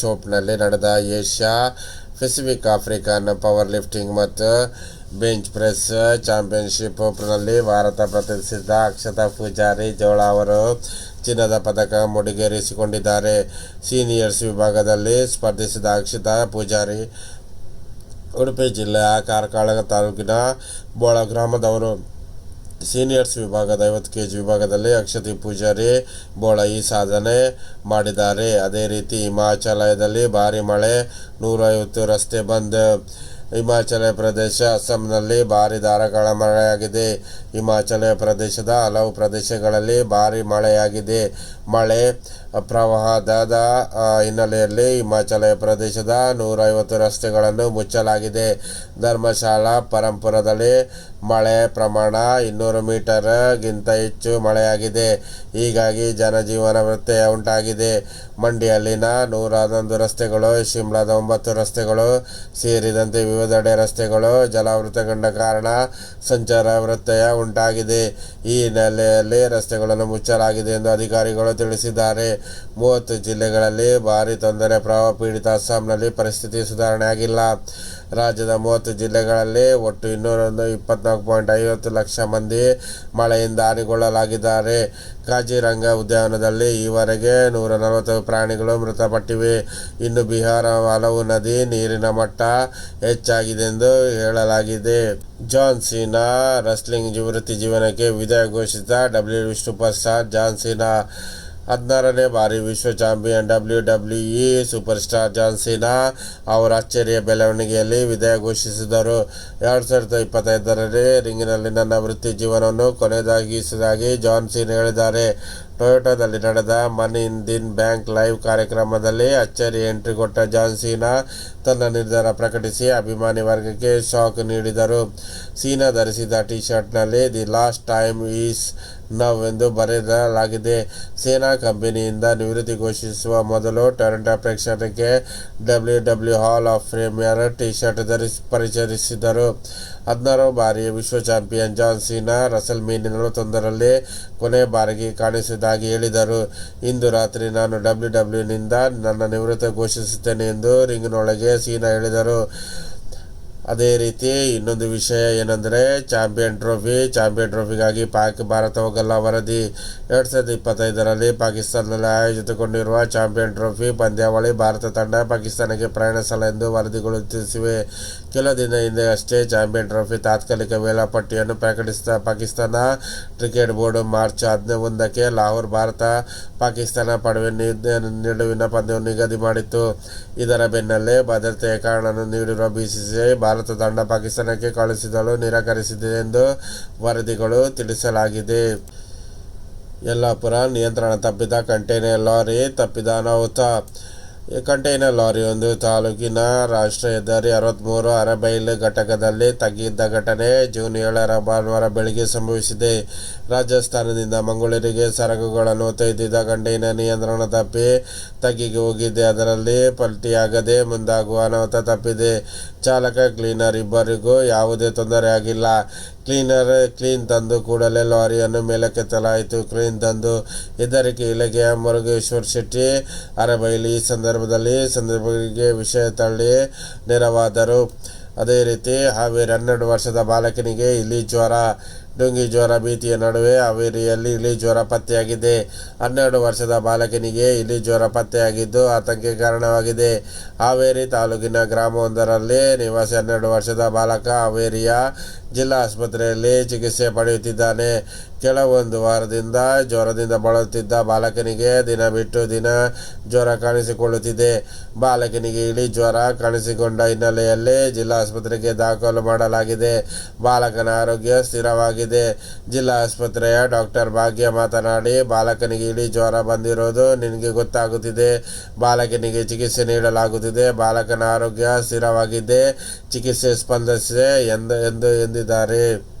ಚೋಪ್ನಲ್ಲಿ ನಡೆದ Asia Pacific African power lifting ಮತ್ತು bench press ಚಾಂಪಿಯನ್ಶಿಪ್ನಲ್ಲಿ ಭಾರತ ಪ್ರತಿನಿಧಿಸಿದ ಅಕ್ಷತಾ ಪೂಜಾರಿ ಜೋಳ ಅವರು ಚಿನ್ನದ ಪದಕ ಮುಡಿಗೇರಿಸಿಕೊಂಡಿದ್ದಾರೆ. ಸೀನಿಯರ್ಸ್ ವಿಭಾಗದಲ್ಲಿ ಸ್ಪರ್ಧಿಸಿದ ಅಕ್ಷತಾ ಪೂಜಾರಿ ಉಡುಪಿ ಜಿಲ್ಲೆಯ ಕಾರ್ಕಳ ತಾಲೂಕಿನ ಬೋಳ ಗ್ರಾಮದವರು. ಸೀನಿಯರ್ಸ್ ವಿಭಾಗದ ಐವತ್ತು ಕೆ ಜಿ ವಿಭಾಗದಲ್ಲಿ ಅಕ್ಷತಿ ಪೂಜಾರಿ ಬೋಳ ಈ ಸಾಧನೆ ಮಾಡಿದ್ದಾರೆ. ಅದೇ ರೀತಿ ಹಿಮಾಚಲಯದಲ್ಲಿ ಭಾರಿ ಮಳೆ, ನೂರೈವತ್ತು ರಸ್ತೆ ಬಂದ್. ಹಿಮಾಚಲ ಪ್ರದೇಶ, ಅಸ್ಸಾಂನಲ್ಲಿ ಭಾರಿ ಧಾರಾಕಾರ ಮಳೆಯಾಗಿದೆ. ಹಿಮಾಚಲ ಪ್ರದೇಶದ ಹಲವು ಪ್ರದೇಶಗಳಲ್ಲಿ ಭಾರಿ ಮಳೆಯಾಗಿದೆ. ಮಳೆ ಪ್ರವಾಹದ ಹಿನ್ನೆಲೆಯಲ್ಲಿ ಹಿಮಾಚಲ ಪ್ರದೇಶದ ನೂರೈವತ್ತು ರಸ್ತೆಗಳನ್ನು ಮುಚ್ಚಲಾಗಿದೆ. ಧರ್ಮಶಾಲಾ ಪರಂಪುರದಲ್ಲಿ ಮಳೆ ಪ್ರಮಾಣ ಇನ್ನೂರು ಮೀಟರ್ಗಿಂತ ಹೆಚ್ಚು ಮಳೆಯಾಗಿದೆ. ಹೀಗಾಗಿ ಜನಜೀವನ ವ್ಯತ್ಯಯ ಉಂಟಾಗಿದೆ. ಮಂಡಿಯಲ್ಲಿನ ನೂರ ಹನ್ನೊಂದು ರಸ್ತೆಗಳು, ಶಿಮ್ಲಾದ ಒಂಬತ್ತು ರಸ್ತೆಗಳು, ಸೇರಿದಂತೆ ವಿವಿಧೆಡೆ ರಸ್ತೆಗಳು ಜಲಾವೃತಗೊಂಡ ಕಾರಣ ಸಂಚಾರ ವ್ಯತ್ಯಯ ಉಂಟಾಗಿದೆ. ಈ ಹಿನ್ನೆಲೆಯಲ್ಲಿ ರಸ್ತೆಗಳನ್ನು ಮುಚ್ಚಲಾಗಿದೆ ಎಂದು ಅಧಿಕಾರಿಗಳು ತಿಳಿಸಿದ್ದಾರೆ. ಮೂವತ್ತು ಜಿಲ್ಲೆಗಳಲ್ಲಿ ಭಾರಿ ತೊಂದರೆ, ಪ್ರವಾಹ ಪೀಡಿತ ಅಸ್ಸಾಂನಲ್ಲಿ ಪರಿಸ್ಥಿತಿ ಸುಧಾರಣೆ ಆಗಿಲ್ಲ ರಾಜ್ಯದ ಮೂವತ್ತು ಜಿಲ್ಲೆಗಳಲ್ಲಿ ಒಟ್ಟು ಇನ್ನೂರೊಂದು ಇಪ್ಪತ್ನಾಲ್ಕು ಪಾಯಿಂಟ್ ಐವತ್ತು ಲಕ್ಷ ಮಂದಿ ಮಳೆಯಿಂದ ಹಾನಿಗೊಳ್ಳಲಾಗಿದ್ದಾರೆ ಕಾಜಿರಂಗ ಉದ್ಯಾನದಲ್ಲಿ ಈವರೆಗೆ ನೂರ ನಲವತ್ತು ಪ್ರಾಣಿಗಳು ಮೃತಪಟ್ಟಿವೆ. ಇನ್ನು ಬಿಹಾರ, ಹಲವು ನದಿ ನೀರಿನ ಮಟ್ಟ ಹೆಚ್ಚಾಗಿದೆ ಎಂದು ಹೇಳಲಾಗಿದೆ. ಜಾನ್ ಸೀನಾ ರಸ್ಲಿಂಗ್ ವೃತ್ತಿ ಜೀವನಕ್ಕೆ ವಿದಾಯ ಘೋಷಿಸಿದ ಡಬ್ಲ್ಯೂ ಸೂಪರ್ ಪ್ರಸಾದ್ ಜಾನ್ ಸೀನಾ. ಹದಿನಾರನೇ ಬಾರಿ ವಿಶ್ವ champion W W E superstar John Cena ಅವರ ಅಚ್ಚರಿಯ ಬೆಳವಣಿಗೆಯಲ್ಲಿ ವಿದಾಯ ಘೋಷಿಸಿದರು. ಎರಡು ಸಾವಿರದ ಇಪ್ಪತ್ತೈದರಲ್ಲಿ ರಿಂಗಿನಲ್ಲಿ ನನ್ನ ವೃತ್ತಿ ಜೀವನವನ್ನು ಕೊನೆಯದಾಗಿಸಿದಾಗಿ ಜಾನ್ ಸೀನಾ ಹೇಳಿದ್ದಾರೆ. ಟೊಯೋಟಾದಲ್ಲಿ ನಡೆದ ಮನ್ ಇನ್ ದಿನ್ ಬ್ಯಾಂಕ್ ಲೈವ್ ಕಾರ್ಯಕ್ರಮದಲ್ಲಿ ಅಚ್ಚರಿ ಎಂಟ್ರಿ ಕೊಟ್ಟ ಜಾನ್ ಸೀನಾ ತನ್ನ ನಿರ್ಧಾರ ಪ್ರಕಟಿಸಿ ಅಭಿಮಾನಿ ವರ್ಗಕ್ಕೆ ಶಾಕ್ ನೀಡಿದರು. ಸೀನಾ ಧರಿಸಿದ T ಶರ್ಟ್ನಲ್ಲಿ the last time is now ಎಂದು ಬರೆಯಲಾಗಿದೆ. ಸೇನಾ ಕಂಪನಿಯಿಂದ ನಿವೃತ್ತಿ ಘೋಷಿಸುವ ಮೊದಲು ಟೊರೆಂಟೋ ಪ್ರೇಕ್ಷಕರಿಗೆ W W hall of premier T shirt ಧರಿಸಿ ಪರಿಚಯಿಸಿದರು. ಹದಿನಾರು ಬಾರಿ ವಿಶ್ವ champion John Cena WrestleMania ನಲವತ್ತೊಂದರಲ್ಲಿ ಕೊನೆ ಬಾರಿಗೆ ಕಾಣಿಸುವುದಾಗಿ ಹೇಳಿದರು. ಇಂದು ರಾತ್ರಿ ನಾನು ಡಬ್ಲ್ಯೂ ಡಬ್ಲ್ಯೂನಿಂದ ನನ್ನ ನಿವೃತ್ತಿ ಘೋಷಿಸುತ್ತೇನೆ ಎಂದು ರಿಂಗ್ನೊಳಗೆ ಸೀನಾ ಹೇಳಿದರು. ಅದೇ ರೀತಿ ಇನ್ನೊಂದು ವಿಷಯ ಏನಂದರೆ ಚಾಂಪಿಯನ್ ಟ್ರೋಫಿ, ಚಾಂಪಿಯನ್ ಟ್ರೋಫಿಗಾಗಿ ಪಾಕ್ ಭಾರತ ಹೋಗಲ್ಲ ವರದಿ. ಎರಡು ಸಾವಿರದ ಇಪ್ಪತ್ತೈದರಲ್ಲಿ ಪಾಕಿಸ್ತಾನದಲ್ಲಿ ಆಯೋಜಿತಗೊಂಡಿರುವ ಚಾಂಪಿಯನ್ ಟ್ರೋಫಿ ಪಂದ್ಯಾವಳಿ ಭಾರತ ತಂಡ ಪಾಕಿಸ್ತಾನಕ್ಕೆ ಪ್ರಯಾಣಿಸಲ್ಲ ಎಂದು ವರದಿಗಳು ತಿಳಿಸಿವೆ. ಕೆಲ ದಿನ ಹಿಂದೆ ಅಷ್ಟೇ ಚಾಂಪಿಯನ್ ಟ್ರೋಫಿ ತಾತ್ಕಾಲಿಕ ವೇಳಾಪಟ್ಟಿಯನ್ನು ಪ್ರಕಟಿಸಿದ ಪಾಕಿಸ್ತಾನ, ಕ್ರಿಕೆಟ್ ಬೋರ್ಡ್ ಮಾರ್ಚ್ ಹದಿನೊಂದಕ್ಕೆ ಲಾಹೋರ್ ಭಾರತ ಪಾಕಿಸ್ತಾನ ಪಡುವೆ ನಡುವಿನ ಪಂದ್ಯವನ್ನು ನಿಗದಿ ಮಾಡಿತ್ತು. ಇದರ ಬೆನ್ನಲ್ಲೇ ಭದ್ರತೆಯ ಕಾರಣವನ್ನು ನೀಡಿರುವ ಬಿಸಿಸಿಐ ಭಾರತ ತಂಡ ಪಾಕಿಸ್ತಾನಕ್ಕೆ ಕಳುಹಿಸಲು ನಿರಾಕರಿಸಿದೆ ಎಂದು ವರದಿಗಳು ತಿಳಿಸಲಾಗಿದೆ. ಯಲ್ಲಾಪುರ ನಿಯಂತ್ರಣ ತಪ್ಪಿದ, ಕಂಟೈನರ್ ಲಾರಿ ತಪ್ಪಿದ ಅನಾಹುತ ಕಂಟೈನರ್ ಲಾರಿಯೊಂದು ತಾಲೂಕಿನ ರಾಷ್ಟ್ರೀಯ ಹೆದ್ದಾರಿ ಅರವತ್ತ್ಮೂರು ಅರಬೈಲ್ ಘಟಕದಲ್ಲಿ ತಗ್ಗಿದ್ದ ಘಟನೆ ಜೂನ್ ಏಳರ ಭಾನುವಾರ ಬೆಳಗ್ಗೆ ಸಂಭವಿಸಿದೆ. ರಾಜಸ್ಥಾನದಿಂದ ಮಂಗಳೂರಿಗೆ ಸರಕುಗಳನ್ನು ಹೊತ್ತೊಯ್ದಿದ್ದ ಕಂಟೈನರ್ ನಿಯಂತ್ರಣ ತಪ್ಪಿ ತಗ್ಗಿಗೆ ಹೋಗಿದ್ದೆ ಅದರಲ್ಲಿ ಪಲ್ಟಿಯಾಗದೆ ಮುಂದಾಗುವ ಅನಾಹುತ ತಪ್ಪಿದೆ. ಚಾಲಕ, ಕ್ಲೀನರ್ ಇಬ್ಬರಿಗೂ ಯಾವುದೇ ತೊಂದರೆಯಾಗಿಲ್ಲ ಕ್ಲೀನರ್, ಕ್ಲೀನ್ ತಂದು ಕೂಡಲೇ ಲಾರಿಯನ್ನು ಮೇಲಕ್ಕೆತ್ತಲಾಯಿತು ಕ್ಲೀನ್ ತಂದು ಹೆದರಿಕೆ ಇಲಾಖೆಯ ಮುರುಗೇಶ್ವರ್ ಶೆಟ್ಟಿ, ಅರಬೈಲಿ ಈ ಸಂದರ್ಭದಲ್ಲಿ ಸಂದರ್ಭಗಳಿಗೆ ವಿಷಯ ತಳ್ಳಿ ನೆರವಾದರು. ಅದೇ ರೀತಿ, ಹಾವೇರಿ ಹನ್ನೆರಡು ವರ್ಷದ ಬಾಲಕನಿಗೆ ಇಲಿ ಜ್ವರ. ಡೆಂಗಿ ಜ್ವರ ಭೀತಿಯ ನಡುವೆ ಹಾವೇರಿಯಲ್ಲಿ ಇಲಿ ಜ್ವರ ಪತ್ತೆಯಾಗಿದೆ. ಹನ್ನೆರಡು ವರ್ಷದ ಬಾಲಕನಿಗೆ ಇಲಿ ಜ್ವರ ಪತ್ತೆಯಾಗಿದ್ದು ಆತಂಕಕ್ಕೆ ಕಾರಣವಾಗಿದೆ. ಹಾವೇರಿ ತಾಲೂಕಿನ ಗ್ರಾಮವೊಂದರಲ್ಲಿ ನಿವಾಸಿ ಹನ್ನೆರಡು ವರ್ಷದ ಬಾಲಕ ಹಾವೇರಿಯ ಜಿಲ್ಲಾ ಆಸ್ಪತ್ರೆಯಲ್ಲಿ ಚಿಕಿತ್ಸೆ ಪಡೆಯುತ್ತಿದ್ದಾನೆ. ಕೆಲವೊಂದು ವಾರದಿಂದ ಜ್ವರದಿಂದ ಬಳಲುತ್ತಿದ್ದ ಬಾಲಕನಿಗೆ ದಿನ ಬಿಟ್ಟು ದಿನ ಜ್ವರ ಕಾಣಿಸಿಕೊಳ್ಳುತ್ತಿದೆ. ಬಾಲಕನಿಗೆ ಇಳಿ ಜ್ವರ ಕಾಣಿಸಿಕೊಂಡ ಹಿನ್ನೆಲೆಯಲ್ಲಿ ಜಿಲ್ಲಾ ಆಸ್ಪತ್ರೆಗೆ ದಾಖಲು ಮಾಡಲಾಗಿದೆ. ಬಾಲಕನ ಆರೋಗ್ಯ ಸ್ಥಿರವಾಗಿದೆ. ಜಿಲ್ಲಾ ಆಸ್ಪತ್ರೆಯ ಡಾಕ್ಟರ್ ಭಾಗ್ಯ ಮಾತನಾಡಿ, ಬಾಲಕನಿಗೆ ಇಳಿ ಜ್ವರ ಬಂದಿರೋದು ನಿನಗೆ ಗೊತ್ತಾಗುತ್ತಿದೆ. ಬಾಲಕನಿಗೆ ಚಿಕಿತ್ಸೆ ನೀಡಲಾಗುತ್ತಿದೆ. ಬಾಲಕನ ಆರೋಗ್ಯ ಸ್ಥಿರವಾಗಿದೆ. ಚಿಕಿತ್ಸೆ ಸ್ಪಂದಿಸಿದೆ ಎಂದು ಎಂದು, ಎಂದಿದ್ದಾರೆ.